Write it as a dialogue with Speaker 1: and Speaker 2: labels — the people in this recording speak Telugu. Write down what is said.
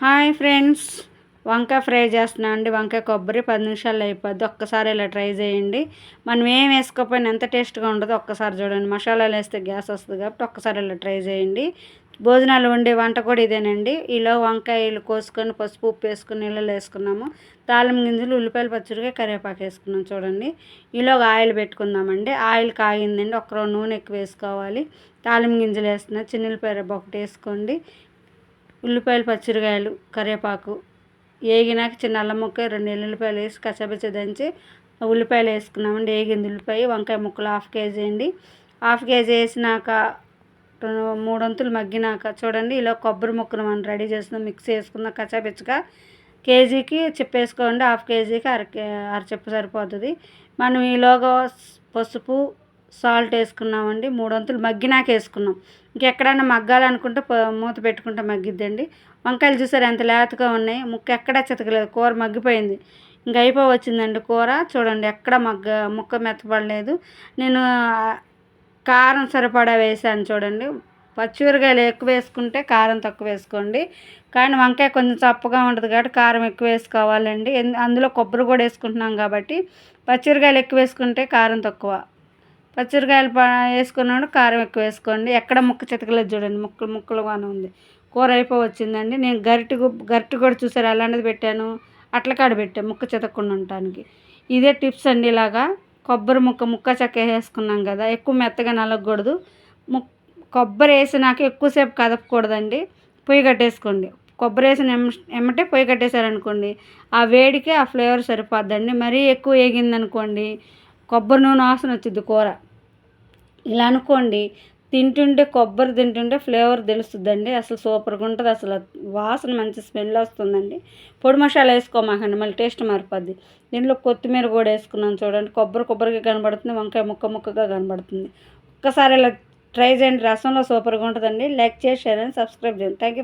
Speaker 1: Hi friends. వంకాయ ఫ్రై చేస్తున్నాం అండి. వంకాయ కొబ్బరి పది నిమిషాల్లో అయిపోద్ది. ఒక్కసారి ఇలా ట్రై చేయండి. మనం ఏం వేసుకోకపోయినా ఎంత టేస్ట్గా ఉండదో ఒక్కసారి చూడండి. మసాలాలు వేస్తే గ్యాస్ వస్తుంది కాబట్టి ఒక్కసారి ఇలా ట్రై చేయండి. భోజనాలు వండే వంట కూడా ఇదేనండి. ఇలా వంకాయలు కోసుకొని పసుపు ఉప్పు వేసుకుని నీళ్ళలో వేసుకున్నాము. తాళం గింజలు ఉల్లిపాయలు పచ్చడిగా కరివేపాకు వేసుకున్నాం చూడండి. ఇలా ఆయిల్ పెట్టుకుందామండి. ఆయిల్ కాగిందండి. ఒక నూనె ఎక్కువ వేసుకోవాలి. తాళం గింజలు వేస్తున్నా. చిన్నపాయ ఒకటి వేసుకోండి. ఉల్లిపాయలు పచ్చిమిరకాయలు కరివేపాకు వేగినాక చిన్న అల్లం ముక్క రెండు ఎల్లుల్లిపాయలు వేసి కచ్చబచ్చ దంచి ఉల్లిపాయలు వేసుకున్నామండి. వేగింది ఉల్లిపాయ వంకాయ ముక్కలు హాఫ్ కేజీ అండి. హాఫ్ కేజీ వేసినాక మూడొంతులు మగ్గినాక చూడండి ఇలా కొబ్బరి ముక్కను మనం రెడీ చేస్తున్నాం మిక్స్ చేసుకున్న కచ్చాపిచ్చగా కేజీకి చెప్పేసుకోండి హాఫ్ కేజీకి అర అర చెప్పు సరిపోతుంది. మనం ఈలోగా పసుపు సాల్ట్ వేసుకున్నామండి మూడొంతులు మగ్గినాక వేసుకున్నాం. ఇంకెక్కడైనా మగ్గాలనుకుంటే మూత పెట్టుకుంటే మగ్గిద్దండి. వంకాయలు చూసారు ఎంత లేతగా ఉన్నాయి ముక్క ఎక్కడా చితకలేదు కూర మగ్గిపోయింది. ఇంకా అయిపో వచ్చిందండి కూర. చూడండి ఎక్కడ మగ్గ ముక్క మెత్తపడలేదు. నేను కారం సరిపడా వేసాను చూడండి. పచ్చిమిరకాయలు ఎక్కువ వేసుకుంటే కారం తక్కువ వేసుకోండి. కానీ వంకాయ కొంచెం చప్పగా ఉంటుంది కాబట్టి కారం ఎక్కువ వేసుకోవాలండి. అందులో కొబ్బరి కూడా వేసుకుంటున్నాం కాబట్టి పచ్చిమిరకాయలు ఎక్కువ వేసుకుంటే కారం తక్కువ. పచ్చిమిరకాయలు వేసుకున్నాడు కారం ఎక్కువ వేసుకోండి. ఎక్కడ ముక్క చితకలేదు చూడండి ముక్కలు ముక్కలుగానే ఉంది. కూర అయిపో వచ్చిందండి నేను గరిటె గరిటె కూడా చూసారు అలాంటిది పెట్టాను? అట్ల కాడ పెట్టాను ముక్క చితకకుండా ఉండటానికి. ఇదే టిప్స్ అండి ఇలాగా. కొబ్బరి ముక్క ముక్క చెక్క వేసుకున్నాం కదా ఎక్కువ మెత్తగా నలగకూడదు. ముక్ కొబ్బరి వేసినాక ఎక్కువసేపు కదపకూడదండి. పొయ్యి కట్టేసుకోండి. కొబ్బరి వేసిన ఎమ్మటే పొయ్యి కట్టేశారనుకోండి ఆ వేడికి ఆ ఫ్లేవర్ సరిపోద్దండి. మరీ ఎక్కువ వేగిందనుకోండి కొబ్బరి నూనె వాసన వచ్చింది కూర. ఇలా అనుకోండి తింటుంటే కొబ్బరి తింటుంటే ఫ్లేవర్ తెలుస్తుందండి. అసలు సూపర్గా ఉంటుంది. అసలు వాసన మంచి స్మెల్ వస్తుందండి. పొడి మసాలా వేసుకోమాకండి మళ్ళీ టేస్ట్ మారిపోద్ది. దీంట్లో కొత్తిమీర కూడా వేసుకున్నాం చూడండి. కొబ్బరి కొబ్బరిగా కనబడుతుంది వంకాయ ముక్క ముక్కగా కనబడుతుంది. ఒక్కసారి ఇలా ట్రై చేయండి. రసంలో సూపర్గా ఉంటుందండి. లైక్ చేసి షేర్ అండ్ సబ్స్క్రైబ్ చేయండి. Thank you